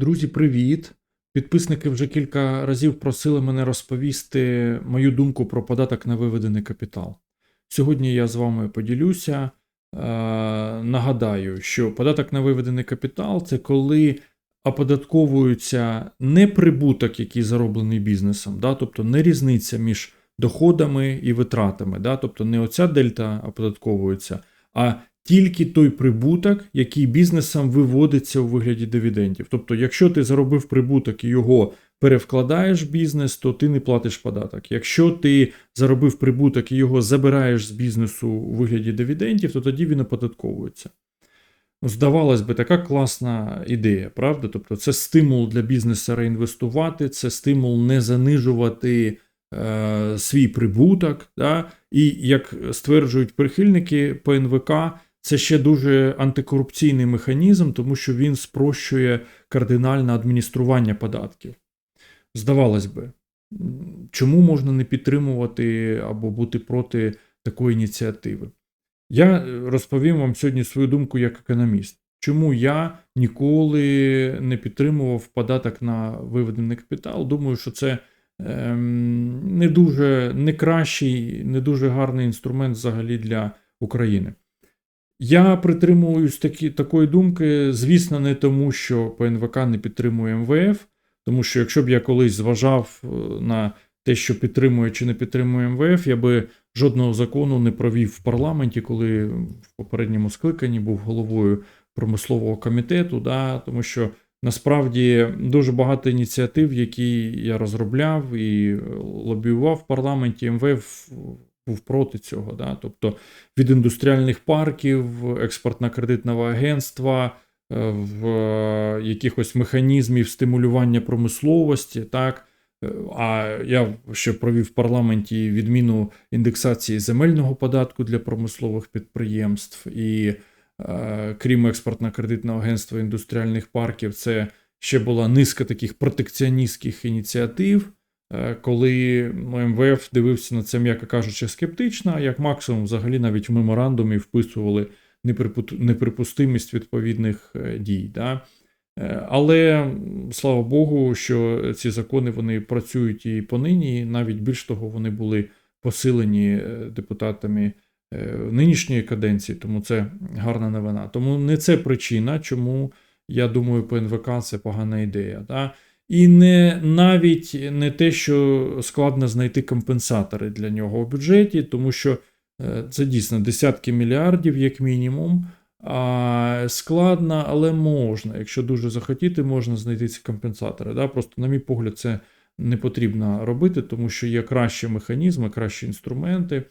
Друзі, привіт! Підписники вже кілька разів просили мене розповісти мою думку про податок на виведений капітал. Сьогодні я з вами поділюся. Е, нагадаю, що податок на виведений капітал це коли оподатковується не прибуток, який зароблений бізнесом, да, тобто не різниця між доходами і витратами, да, тобто не оця дельта оподатковується, а тільки той прибуток, який бізнесом виводиться у вигляді дивідендів. Тобто, якщо ти заробив прибуток і його перевкладаєш в бізнес, то ти не платиш податок. Якщо ти заробив прибуток і його забираєш з бізнесу у вигляді дивідендів, то тоді він оподатковується. Ну, Здавалось би, така класна ідея, правда? Тобто, це стимул для бізнесу реінвестувати, це стимул не занижувати е, свій прибуток. Да? І як стверджують прихильники ПНВК, це ще дуже антикорупційний механізм, тому що він спрощує кардинальне адміністрування податків. Здавалось би, чому можна не підтримувати або бути проти такої ініціативи? Я розповім вам сьогодні свою думку як економіст. Чому я ніколи не підтримував податок на виведений капітал? Думаю, що це ем, не дуже не кращий, не дуже гарний інструмент взагалі для України. Я притримуюсь такі, такої думки, звісно, не тому, що ПНВК не підтримує МВФ, тому що якщо б я колись зважав е, на те, що підтримує чи не підтримує МВФ, я би жодного закону не провів в парламенті, коли в попередньому скликанні був головою промислового комітету, да, тому що насправді дуже багато ініціатив, які я розробляв і лобіював в парламенті, МВФ був проти цього. Да? Тобто від індустріальних парків, експортно-кредитного агентства, е, в якихось механізмів стимулювання промисловості. так, а я ще провів в парламенті відміну індексації земельного податку для промислових підприємств, і е, крім експортно-кредитного агентства індустріальних парків, це ще була низка таких протекціоністських ініціатив, е, коли ну, МВФ дивився на це, м'яко кажучи, скептично, як максимум, взагалі навіть в меморандумі вписували неприпустимість відповідних е, дій. Да? Е, але слава Богу, що ці закони вони працюють і понині. Навіть більш того, вони були посилені е, депутатами е, нинішньої каденції, тому це гарна новина. Тому не це причина, чому я думаю, ПНВК це погана ідея. Да? І не навіть не те, що складно знайти компенсатори для нього у бюджеті, тому що це дійсно десятки мільярдів, як мінімум. А, Складно, але можна. Якщо дуже захотіти, можна знайти ці компенсатори. Да? Просто, на мій погляд, це не потрібно робити, тому що є кращі механізми, кращі інструменти.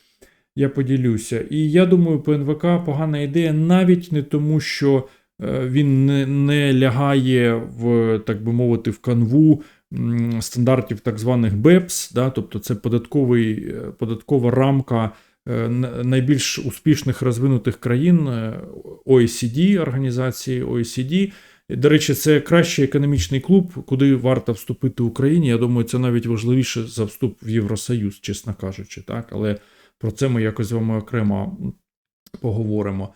Я поділюся. І я думаю, ПНВК погана ідея навіть не тому, що е, він не, не лягає в, так би мовити, в канву стандартів так званих БЕПС, да? тобто це податковий, е, податкова рамка. Е, найбільш успішних розвинутих країн е, OECD, організації OECD. До речі, це кращий економічний клуб, куди варто вступити Україні. Я думаю, це навіть важливіше за вступ в Євросоюз, чесно кажучи. так, Але про це ми якось з вами окремо поговоримо.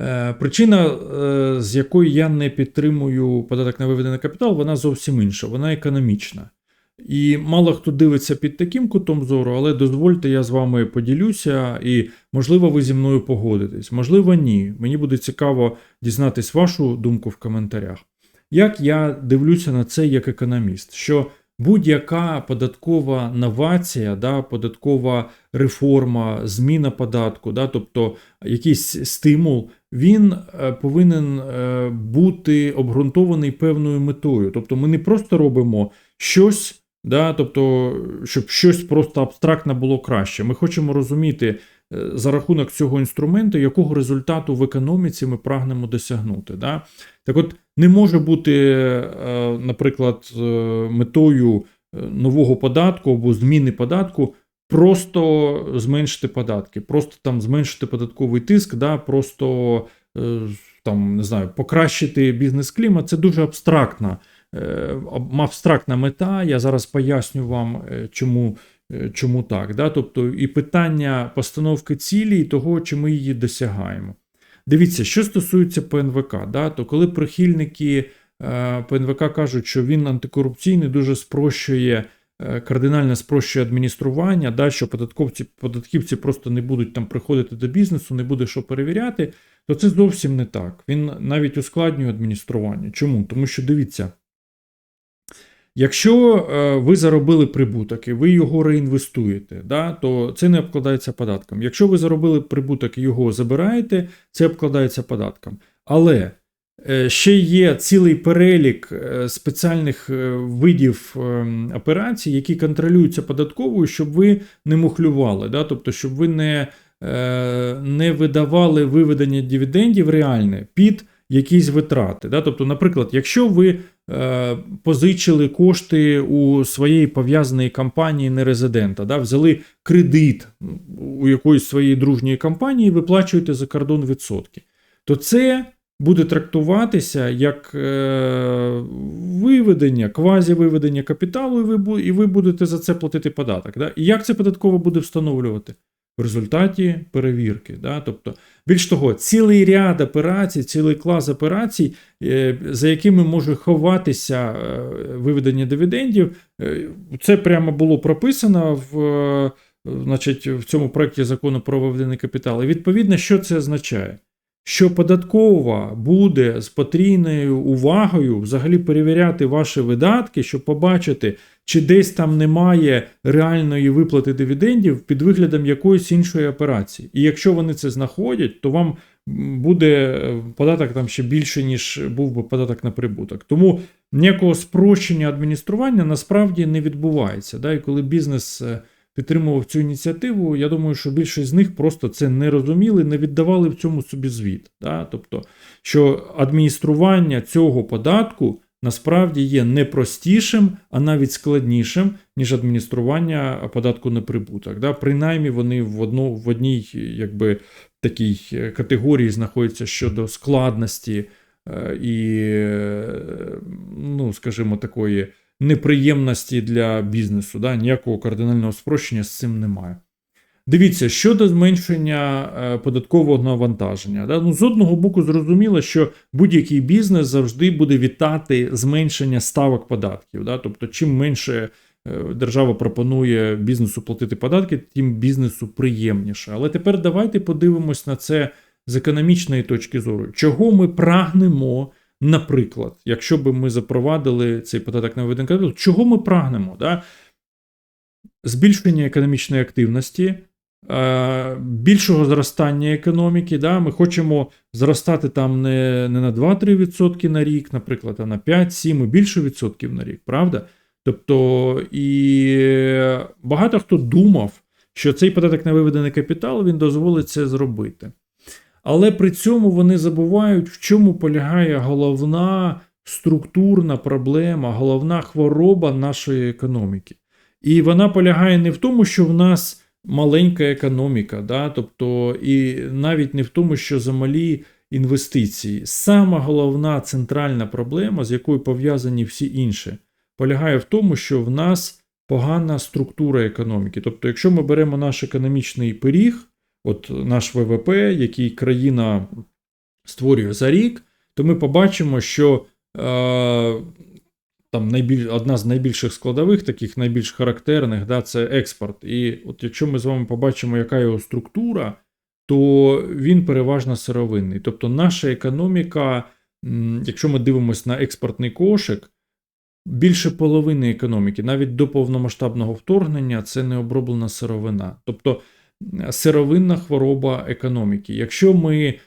Е, причина, з якої я не підтримую податок на виведений капітал, вона зовсім інша, вона економічна. І мало хто дивиться під таким кутом зору, але дозвольте, я з вами поділюся, і, можливо, ви зі мною погодитесь, можливо, ні. Мені буде цікаво дізнатись вашу думку в коментарях. Як я дивлюся на це як економіст, що будь-яка податкова новація, да, податкова реформа, зміна податку, да, тобто якийсь стимул, він е, повинен е, бути обґрунтований певною метою. Тобто ми не просто робимо щось. Да? Тобто, щоб щось просто абстрактно було краще. Ми хочемо розуміти за рахунок цього інструменту, якого результату в економіці ми прагнемо досягнути. Да? Так от, не може бути, е, наприклад, е, метою нового податку або зміни податку. Просто зменшити податки, просто там зменшити податковий тиск, да, просто там не знаю, покращити бізнес-клімат. Це дуже абстрактна Е, абстрактна мета. Я зараз поясню вам, е, чому е, чому так. Да? Тобто і питання постановки цілі і того, чи ми її досягаємо. Дивіться, що стосується ПНВК, да? то коли прихильники е, по НВК кажуть, що він антикорупційний, дуже спрощує, е, кардинально спрощує адміністрування, да, що податковці, податківці просто не будуть там приходити до бізнесу, не буде що перевіряти, то це зовсім не так. Він навіть ускладнює адміністрування. Чому? Тому що дивіться. Якщо е, ви заробили прибуток і ви його реінвестуєте, да, то це не обкладається податком. Якщо ви заробили прибуток і його забираєте, це обкладається податком. Але е, ще є цілий перелік е, спеціальних видів е, операцій, які контролюються податковою, щоб ви не мухлювали, да, тобто, щоб ви не, не видавали виведення дивідендів реальне під якісь витрати. Да? Тобто, наприклад, якщо ви позичили кошти у своєї пов'язаної компанії нерезидента, да? взяли кредит у якоїсь своєї дружньої компанії і виплачуєте за кордон відсотки, то це буде трактуватися як е, виведення, квазівиведення капіталу, і ви, і ви будете за це платити податок. Да? І як це податково буде встановлювати? В результаті перевірки. Да? Тобто, більш того, цілий ряд операцій, цілий клас операцій, е, за якими може ховатися е, виведення дивідендів, е, це прямо було прописано в, значить, в цьому проєкті закону про виведений капітал. І відповідно, що це означає? Що податкова буде з потрійною увагою взагалі перевіряти ваші видатки, щоб побачити, чи десь там немає реальної виплати дивідендів під виглядом якоїсь іншої операції. І якщо вони це знаходять, то вам буде е, податок там ще більше, ніж був би податок на прибуток. Тому ніякого спрощення адміністрування насправді не відбувається. Да? І коли бізнес е, підтримував цю ініціативу, я думаю, що більшість з них просто це не розуміли, не віддавали в цьому собі звіт. Да? Тобто, що адміністрування цього податку насправді є не простішим, а навіть складнішим, ніж адміністрування податку на прибуток. Да? Принаймні вони в, одно, в одній якби, такій категорії знаходяться щодо складності е, і, е, ну, скажімо, такої неприємності для бізнесу. Да? Ніякого кардинального спрощення з цим немає. Дивіться, щодо зменшення е, податкового навантаження. Да? Ну, з одного боку, зрозуміло, що будь-який бізнес завжди буде вітати зменшення ставок податків. Да? Тобто, чим менше е, держава пропонує бізнесу платити податки, тим бізнесу приємніше. Але тепер давайте подивимось на це з економічної точки зору. Чого ми прагнемо, наприклад, якщо би ми запровадили цей податок на виведений капітал, чого ми прагнемо? Да? Збільшення економічної активності, е, більшого зростання економіки. Да? Ми хочемо зростати там не, не на 2-3% на рік, наприклад, а на 5-7 і більше відсотків на рік, правда? Тобто, і багато хто думав, що цей податок на виведений капітал він дозволить це зробити. Але при цьому вони забувають, в чому полягає головна структурна проблема, головна хвороба нашої економіки. І вона полягає не в тому, що в нас маленька економіка, да? тобто, і навіть не в тому, що замалі інвестиції. Сама головна центральна проблема, з якою пов'язані всі інші, полягає в тому, що в нас погана структура економіки. Тобто, якщо ми беремо наш економічний пиріг, от наш ВВП, який країна створює за рік, то ми побачимо, що е, там найбіль, одна з найбільших складових, таких найбільш характерних, да, це експорт. І от якщо ми з вами побачимо, яка його структура, то він переважно сировинний. Тобто наша економіка, якщо ми дивимося на експортний кошик, більше половини економіки, навіть до повномасштабного вторгнення, це не оброблена сировина. Тобто сировинна хвороба економіки. Якщо ми е,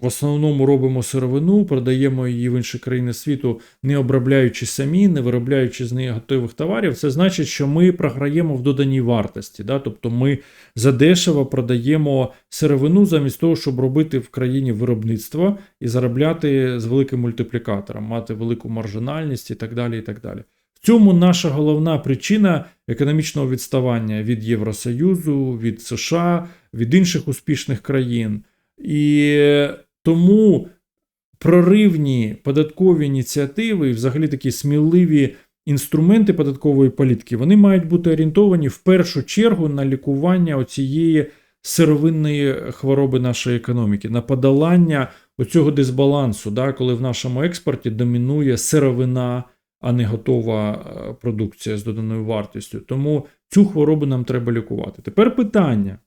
в основному робимо сировину, продаємо її в інші країни світу, не обробляючи самі, не виробляючи з неї готових товарів, це значить, що ми програємо в доданій вартості. Да? Тобто ми задешево продаємо сировину замість того, щоб робити в країні виробництво і заробляти з великим мультиплікатором, мати велику маржинальність і так далі. І так далі. Цьому наша головна причина економічного відставання від Євросоюзу, від США, від інших успішних країн. І тому проривні податкові ініціативи, і взагалі такі сміливі інструменти податкової політики, вони мають бути орієнтовані в першу чергу на лікування оцієї сировинної хвороби нашої економіки, на подолання оцього дисбалансу, да, коли в нашому експорті домінує сировина, а не готова е, продукція з доданою вартістю. Тому цю хворобу нам треба лікувати. Тепер питання.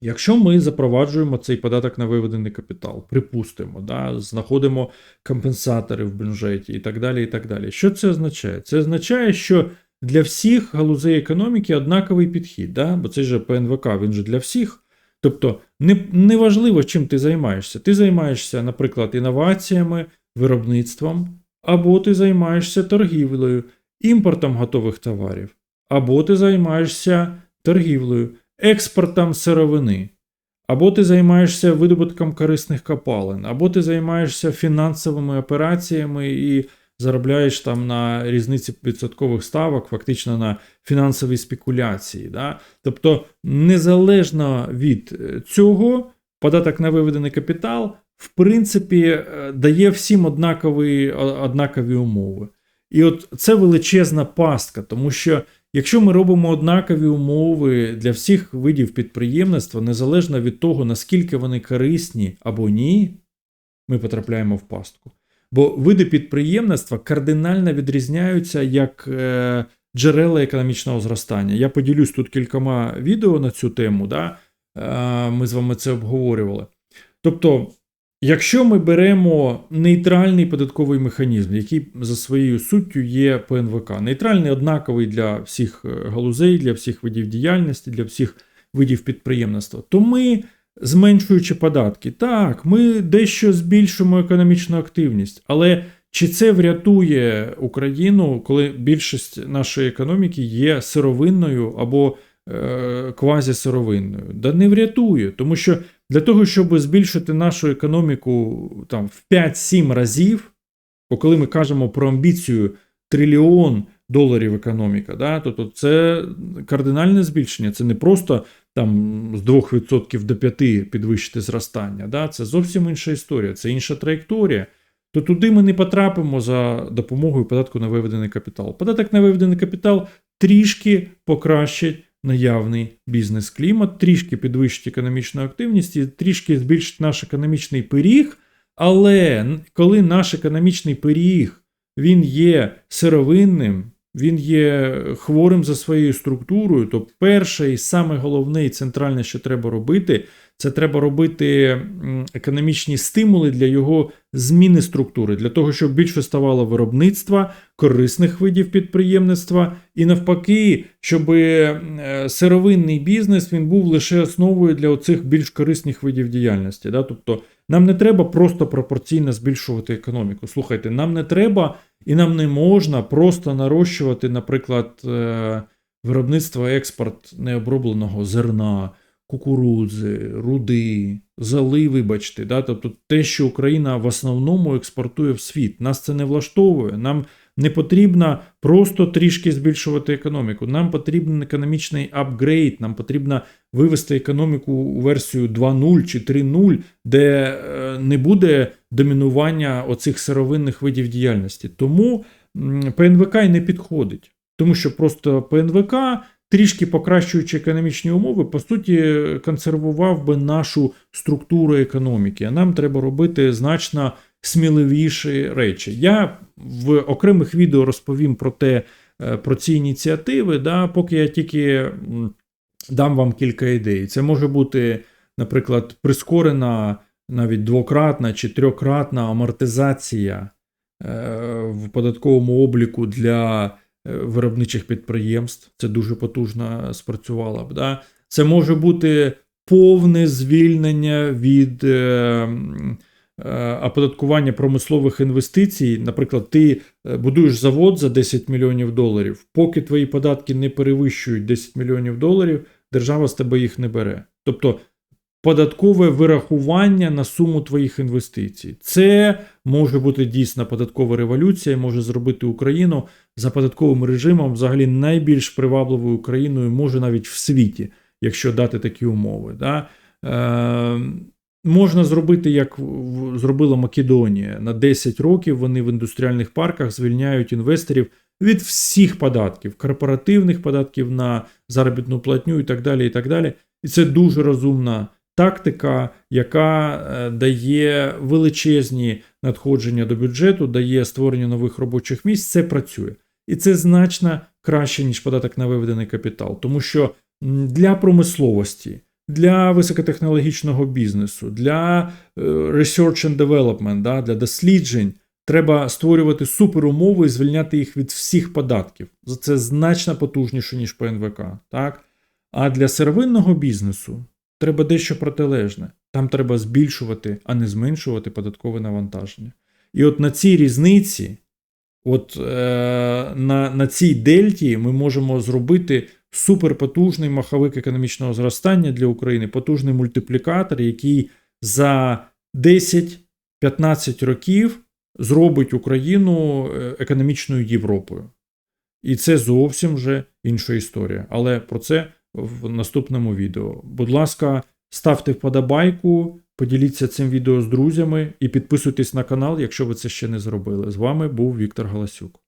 Якщо ми запроваджуємо цей податок на виведений капітал, припустимо, да, знаходимо компенсатори в бюджеті і так далі. і так далі. Що це означає? Це означає, що для всіх галузей економіки однаковий підхід, да? бо це ж ПНВК, він же для всіх. Тобто не, не чим ти займаєшся. Ти займаєшся, наприклад, інноваціями, виробництвом, або ти займаєшся торгівлею, імпортом готових товарів, або ти займаєшся торгівлею, експортом сировини, або ти займаєшся видобутком корисних копалин, або ти займаєшся фінансовими операціями і заробляєш там на різниці відсоткових ставок, фактично на фінансові спекуляції. Да? Тобто, незалежно від е, цього, податок на виведений капітал, в принципі, е, дає всім однакові, однакові умови. І от це величезна пастка, тому що якщо ми робимо однакові умови для всіх видів підприємництва, незалежно від того, наскільки вони корисні або ні, ми потрапляємо в пастку. Бо види підприємництва кардинально відрізняються як е, джерела економічного зростання. Я поділюсь тут кількома відео на цю тему, да? е, ми з вами це обговорювали. Тобто, якщо ми беремо нейтральний податковий механізм, який за своєю суттю є ПНВК, нейтральний однаковий для всіх е, галузей, для всіх видів діяльності, для всіх видів підприємництва, то ми зменшуючи податки. Так, ми дещо збільшимо економічну активність, але чи це врятує Україну, коли більшість нашої економіки є сировинною або е, квазісировинною? Да не врятує, тому що для того, щоб збільшити нашу економіку там, в 5-7 разів, бо коли ми кажемо про амбіцію трильйон доларів економіка, да, то, то це кардинальне збільшення, це не просто там з 2% до 5% підвищити зростання. Да? Це зовсім інша історія, це інша траєкторія. То туди ми не потрапимо за допомогою податку на виведений капітал. Податок на виведений капітал трішки покращить наявний бізнес-клімат, трішки підвищить економічну активність і трішки збільшить наш економічний пиріг. Але коли наш економічний пиріг він є сировинним, він є хворим за своєю структурою, то перше і саме головне і центральне, що треба робити, це треба робити економічні стимули для його зміни структури, для того, щоб більше ставало виробництва, корисних видів підприємництва, і навпаки, щоб е, сировинний бізнес він був лише основою для оцих більш корисних видів діяльності. Да? Тобто нам не треба просто пропорційно збільшувати економіку. Слухайте, нам не треба і нам не можна просто нарощувати, наприклад, е, виробництво експорт необробленого зерна, кукурудзи, руди, зали, вибачте. Да? Тобто те, що Україна в основному експортує в світ. Нас це не влаштовує. Нам не потрібно просто трішки збільшувати економіку. Нам потрібен економічний апгрейд, нам потрібно вивести економіку у версію 2.0 чи 3.0, де е, не буде домінування оцих сировинних видів діяльності. Тому ПНВК і не підходить. Тому що просто ПНВК, трішки покращуючи економічні умови, по суті, консервував би нашу структуру економіки. А нам треба робити значно сміливіші речі. Я в окремих відео розповім про те, е, про ці ініціативи, да, поки я тільки дам вам кілька ідей. Це може бути, наприклад, прискорена навіть двократна чи трьохкратна амортизація е, в податковому обліку для е, виробничих підприємств. Це дуже потужно спрацювало б. Да? Це може бути повне звільнення від. Е, оподаткування промислових інвестицій, наприклад, ти е, будуєш завод за 10 мільйонів доларів, поки твої податки не перевищують 10 мільйонів доларів, держава з тебе їх не бере. Тобто податкове вирахування на суму твоїх інвестицій. Це може бути дійсно податкова революція, може зробити Україну за податковим режимом взагалі найбільш привабливою країною, може навіть в світі, якщо дати такі умови. Да? Е, Можна зробити, як зробила Македонія. На 10 років вони в індустріальних парках звільняють інвесторів від всіх податків, корпоративних податків на заробітну платню і так далі. І так далі. І це дуже розумна тактика, яка е, дає величезні надходження до бюджету, дає створення нових робочих місць. Це працює. І це значно краще, ніж податок на виведений капітал. Тому що для промисловості, для високотехнологічного бізнесу, для е, research and development, да, для досліджень треба створювати суперумови і звільняти їх від всіх податків. Це значно потужніше, ніж по НВК. Так? А для сировинного бізнесу треба дещо протилежне. Там треба збільшувати, а не зменшувати податкове навантаження. І от на цій різниці, от е, на, на цій дельті ми можемо зробити суперпотужний маховик економічного зростання для України, потужний мультиплікатор, який за 10-15 років зробить Україну е, економічною Європою. І це зовсім вже інша історія. Але про це в наступному відео. Будь ласка, ставте вподобайку, поділіться цим відео з друзями і підписуйтесь на канал, якщо ви це ще не зробили. З вами був Віктор Галасюк.